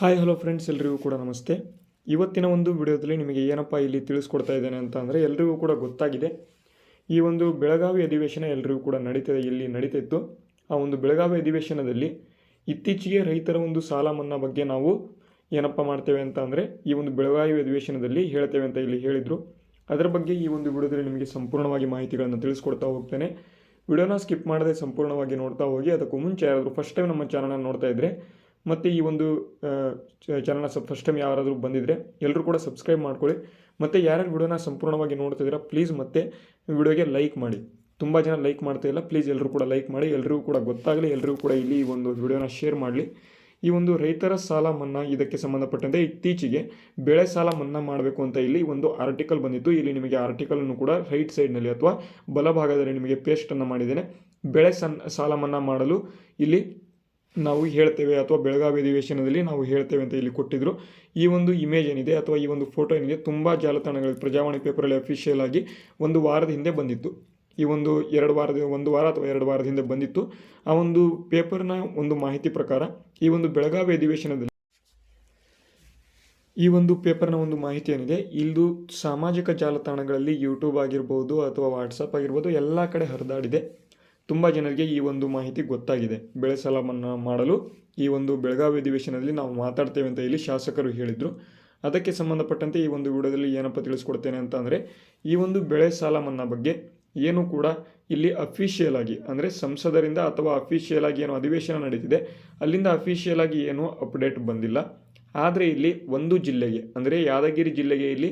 Hi hello friends ಎಲ್ರಿಗೂ ಕೂಡ ನಮಸ್ತೆ. ಇವತ್ತಿನ ಒಂದು ವಿಡಿಯೋದಲ್ಲಿ ನಿಮಗೆ ಏನಪ್ಪ ಇಲ್ಲಿ ತಿಳಿಸ್ಕೊಡ್ತಾ ಇದ್ದೇನೆ ಅಂತ ಅಂದರೆ ಎಲ್ರಿಗೂ ಕೂಡ ಗೊತ್ತಾಗಿದೆ. ಈ ಒಂದು ಬೆಳಗಾವಿ ಅಧಿವೇಶನ ಎಲ್ರಿಗೂ ಕೂಡ ನಡೀತಿದೆ, ಇಲ್ಲಿ ನಡೀತಿತ್ತು. ಆ ಒಂದು ಬೆಳಗಾವಿ ಅಧಿವೇಶನದಲ್ಲಿ ಇತ್ತೀಚೆಗೆ ರೈತರ ಒಂದು ಸಾಲ ಮನ್ನಾ ಬಗ್ಗೆ ನಾವು ಏನಪ್ಪ ಮಾಡ್ತೇವೆ ಅಂತ ಅಂದರೆ ಈ ಒಂದು ಬೆಳಗಾವಿ ಅಧಿವೇಶನದಲ್ಲಿ ಹೇಳ್ತೇವೆ ಅಂತ ಇಲ್ಲಿ ಹೇಳಿದರು. ಅದರ ಬಗ್ಗೆ ಈ ಒಂದು ವಿಡಿಯೋದಲ್ಲಿ ನಿಮಗೆ ಸಂಪೂರ್ಣವಾಗಿ ಮಾಹಿತಿಗಳನ್ನು ತಿಳಿಸ್ಕೊಡ್ತಾ ಹೋಗ್ತೇನೆ. ವಿಡಿಯೋನ ಸ್ಕಿಪ್ ಮಾಡದೆ ಸಂಪೂರ್ಣವಾಗಿ ನೋಡ್ತಾ ಹೋಗಿ, ಅದಕ್ಕೂ ಮುಂಚೆ ಯಾರಾದರೂ ಫಸ್ಟ್ ಟೈಮ್ ನಮ್ಮ ಚಾನಲ್ನ ನೋಡ್ತಾ ಇದ್ದರೆ ಮತ್ತು ಈ ಒಂದು ಚಾನಲ್ನ ಸಬ್ ಫಸ್ಟ್ ಟೈಮ್ ಯಾರಾದರೂ ಬಂದಿದ್ದರೆ ಎಲ್ಲರೂ ಕೂಡ ಸಬ್ಸ್ಕ್ರೈಬ್ ಮಾಡ್ಕೊಳ್ಳಿ. ಮತ್ತು ಯಾರ್ಯಾರು ವಿಡಿಯೋನ ಸಂಪೂರ್ಣವಾಗಿ ನೋಡ್ತಿದ್ದೀರಾ ಪ್ಲೀಸ್ ಮತ್ತೆ ವಿಡಿಯೋಗೆ ಲೈಕ್ ಮಾಡಿ. ತುಂಬ ಜನ ಲೈಕ್ ಮಾಡ್ತಾ ಇಲ್ಲ ಪ್ಲೀಸ್ ಎಲ್ಲರೂ ಕೂಡ ಲೈಕ್ ಮಾಡಿ. ಎಲ್ಲರಿಗೂ ಕೂಡ ಗೊತ್ತಾಗಲಿ ಎಲ್ಲರಿಗೂ ಕೂಡ ಇಲ್ಲಿ ಈ ಒಂದು ವಿಡಿಯೋನ ಶೇರ್ ಮಾಡಲಿ. ಈ ಒಂದು ರೈತರ ಸಾಲ ಮನ್ನಾ ಇದಕ್ಕೆ ಸಂಬಂಧಪಟ್ಟಂತೆ ಇತ್ತೀಚೆಗೆ ಬೆಳೆ ಸಾಲ ಮನ್ನಾ ಮಾಡಬೇಕು ಅಂತ ಇಲ್ಲಿ ಒಂದು ಆರ್ಟಿಕಲ್ ಬಂದಿತ್ತು. ಇಲ್ಲಿ ನಿಮಗೆ ಆರ್ಟಿಕಲನ್ನು ಕೂಡ ರೈಟ್ ಸೈಡ್ನಲ್ಲಿ ಅಥವಾ ಬಲಭಾಗದಲ್ಲಿ ನಿಮಗೆ ಪೇಸ್ಟನ್ನು ಮಾಡಿದ್ದೇನೆ. ಬೆಳೆ ಸನ್, ಸಾಲ ಮನ್ನಾ ಮಾಡಲು ಇಲ್ಲಿ ನಾವು ಹೇಳ್ತೇವೆ ಅಥವಾ ಬೆಳಗಾವಿ ಅಧಿವೇಶನದಲ್ಲಿ ನಾವು ಹೇಳ್ತೇವೆ ಅಂತ ಇಲ್ಲಿ ಕೊಟ್ಟಿದ್ರು. ಈ ಒಂದು ಇಮೇಜ್ ಏನಿದೆ ಅಥವಾ ಈ ಒಂದು ಫೋಟೋ ಏನಿದೆ ತುಂಬ ಜಾಲತಾಣಗಳಲ್ಲಿ ಪ್ರಜಾವಾಣಿ ಪೇಪರಲ್ಲಿ ಅಫಿಷಿಯಲ್ ಆಗಿ ಒಂದು ವಾರದ ಹಿಂದೆ ಬಂದಿತ್ತು. ಈ ಒಂದು ಎರಡು ವಾರದ, ಒಂದು ವಾರ ಅಥವಾ ಎರಡು ವಾರದ ಹಿಂದೆ ಬಂದಿತ್ತು. ಆ ಒಂದು ಪೇಪರ್ನ ಒಂದು ಮಾಹಿತಿ ಪ್ರಕಾರ ಈ ಒಂದು ಬೆಳಗಾವಿ ಅಧಿವೇಶನದಲ್ಲಿ ಈ ಒಂದು ಪೇಪರ್ನ ಒಂದು ಮಾಹಿತಿ ಏನಿದೆ ಇದು ಸಾಮಾಜಿಕ ಜಾಲತಾಣಗಳಲ್ಲಿ ಯೂಟ್ಯೂಬ್ ಆಗಿರ್ಬೋದು ಅಥವಾ ವಾಟ್ಸಪ್ ಆಗಿರ್ಬೋದು ಎಲ್ಲ ಕಡೆ ಹರಿದಾಡಿದೆ. ತುಂಬ ಜನರಿಗೆ ಈ ಒಂದು ಮಾಹಿತಿ ಗೊತ್ತಾಗಿದೆ. ಬೆಳೆ ಸಾಲ ಮನ್ನಾ ಮಾಡಲು ಈ ಒಂದು ಬೆಳಗಾವಿ ಅಧಿವೇಶನದಲ್ಲಿ ನಾವು ಮಾತಾಡ್ತೇವೆ ಅಂತ ಇಲ್ಲಿ ಶಾಸಕರು ಹೇಳಿದರು. ಅದಕ್ಕೆ ಸಂಬಂಧಪಟ್ಟಂತೆ ಈ ಒಂದು ವಿಡಿಯೋದಲ್ಲಿ ಏನಪ್ಪ ತಿಳಿಸ್ಕೊಡ್ತೇನೆ ಅಂತ ಅಂದರೆ, ಈ ಒಂದು ಬೆಳೆ ಸಾಲ ಮನ್ನಾ ಬಗ್ಗೆ ಏನು ಕೂಡ ಇಲ್ಲಿ ಅಫಿಷಿಯಲ್ ಆಗಿ ಅಂದರೆ ಸಂಸದರಿಂದ ಅಥವಾ ಅಫಿಷಿಯಲ್ ಆಗಿ ಏನು ಅಧಿವೇಶನ ನಡೀತಿದೆ. ಅಲ್ಲಿಂದ ಅಫಿಷಿಯಲ್ ಆಗಿ ಏನು ಅಪ್ಡೇಟ್ ಬಂದಿಲ್ಲ. ಆದರೆ ಇಲ್ಲಿ ಒಂದು ಜಿಲ್ಲೆಗೆ ಅಂದರೆ ಯಾದಗಿರಿ ಜಿಲ್ಲೆಗೆ ಇಲ್ಲಿ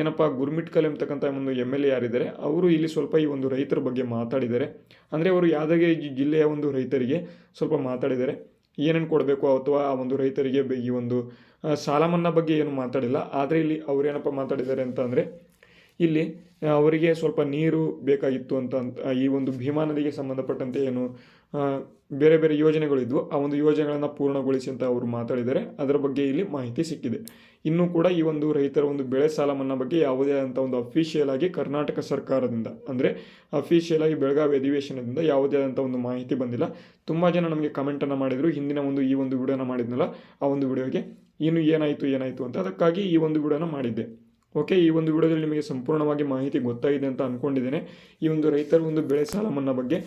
ಏನಪ್ಪ ಗುರ್ಮಿಟ್ಕಲ್ ಎಂಬತಕ್ಕಂಥ ಒಂದು ಎಂ ಎಲ್ ಎ ಯಾರಿದ್ದಾರೆ, ಅವರು ಇಲ್ಲಿ ಸ್ವಲ್ಪ ಈ ಒಂದು ರೈತರ ಬಗ್ಗೆ ಮಾತಾಡಿದ್ದಾರೆ. ಅಂದರೆ ಅವರು ಯಾದಗಿರಿ ಜಿಲ್ಲೆಯ ಒಂದು ರೈತರಿಗೆ ಸ್ವಲ್ಪ ಮಾತಾಡಿದ್ದಾರೆ. ಏನೇನು ಕೊಡಬೇಕು ಅಥವಾ ಆ ಒಂದು ರೈತರಿಗೆ ಈ ಒಂದು ಸಾಲ ಮನ್ನಾ ಬಗ್ಗೆ ಏನು ಮಾತಾಡಿಲ್ಲ. ಆದರೆ ಇಲ್ಲಿ ಅವರೇನಪ್ಪ ಮಾತಾಡಿದ್ದಾರೆ ಅಂತ ಅಂದರೆ ಇಲ್ಲಿ ಅವರಿಗೆ ಸ್ವಲ್ಪ ನೀರು ಬೇಕಾಗಿತ್ತು ಅಂತ ಈ ಒಂದು ಭೀಮಾ ನದಿಗೆ ಸಂಬಂಧಪಟ್ಟಂತೆ ಏನು ಬೇರೆ ಬೇರೆ ಯೋಜನೆಗಳಿದ್ವು ಆ ಒಂದು ಯೋಜನೆಗಳನ್ನು ಪೂರ್ಣಗೊಳಿಸಿ ಅಂತ ಅವರು ಮಾತಾಡಿದ್ದಾರೆ. ಅದರ ಬಗ್ಗೆ ಇಲ್ಲಿ ಮಾಹಿತಿ ಸಿಕ್ಕಿದೆ. ಇನ್ನೂ ಕೂಡ ಈ ಒಂದು ರೈತರ ಒಂದು ಬೆಳೆ ಸಾಲ ಮನ್ನಾ ಬಗ್ಗೆ ಯಾವುದೇ ಆದಂಥ ಒಂದು ಅಫಿಷಿಯಲ್ ಆಗಿ ಕರ್ನಾಟಕ ಸರ್ಕಾರದಿಂದ, ಅಂದರೆ ಅಫಿಷಿಯಲ್ ಆಗಿ ಬೆಳಗಾವಿ ಅಧಿವೇಶನದಿಂದ ಯಾವುದೇ ಆದಂಥ ಒಂದು ಮಾಹಿತಿ ಬಂದಿಲ್ಲ. ತುಂಬ ಜನ ನಮಗೆ ಕಮೆಂಟನ್ನು ಮಾಡಿದರು. ಹಿಂದಿನ ಒಂದು ಈ ಒಂದು ವಿಡಿಯೋನ ಮಾಡಿದ್ನಲ್ಲ, ಆ ಒಂದು ವಿಡಿಯೋಗೆ. ಇನ್ನು ಏನಾಯಿತು ಏನಾಯಿತು ಅಂತ ಅದಕ್ಕಾಗಿ ಈ ಒಂದು ವಿಡಿಯೋನ ಮಾಡಿದ್ದೆ. ಓಕೆ, ಈ ಒಂದು ವಿಡಿಯೋದಲ್ಲಿ ನಿಮಗೆ ಸಂಪೂರ್ಣವಾಗಿ ಮಾಹಿತಿ ಗೊತ್ತಾಗಿದೆ ಅಂತ ಅಂದ್ಕೊಂಡಿದ್ದೇನೆ ಈ ಒಂದು ರೈತರ ಒಂದು ಬೆಳೆ ಸಾಲ ಮನ್ನಾ ಬಗ್ಗೆ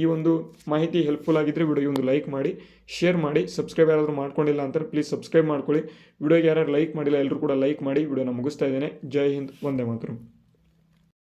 ಈ ಒಂದು ಮಾಹಿತಿ ಹೆಲ್ಪ್ಫುಲ್ ಆಗಿದ್ದರೆ ವಿಡಿಯೋಗೆ ಒಂದು ಲೈಕ್ ಮಾಡಿ ಶೇರ್ ಮಾಡಿ ಸಬ್ಸ್ಕ್ರೈಬ್ ಯಾರಾದರೂ ಮಾಡ್ಕೊಂಡಿಲ್ಲ ಅಂತಾರೆ ಪ್ಲೀಸ್ ಸಬ್ಸ್ಕ್ರೈಬ್ ಮಾಡ್ಕೊಳ್ಳಿ. ವಿಡಿಯೋಗೆ ಯಾರು ಲೈಕ್ ಮಾಡಿಲ್ಲ ಎಲ್ಲರೂ ಕೂಡ ಲೈಕ್ ಮಾಡಿ, ವಿಡಿಯೋನ ಮುಗಿಸ್ತಾ ಇದ್ದೇನೆ. ಜೈ ಹಿಂದ್ ಒಂದೇ ಮಾತ್ರ.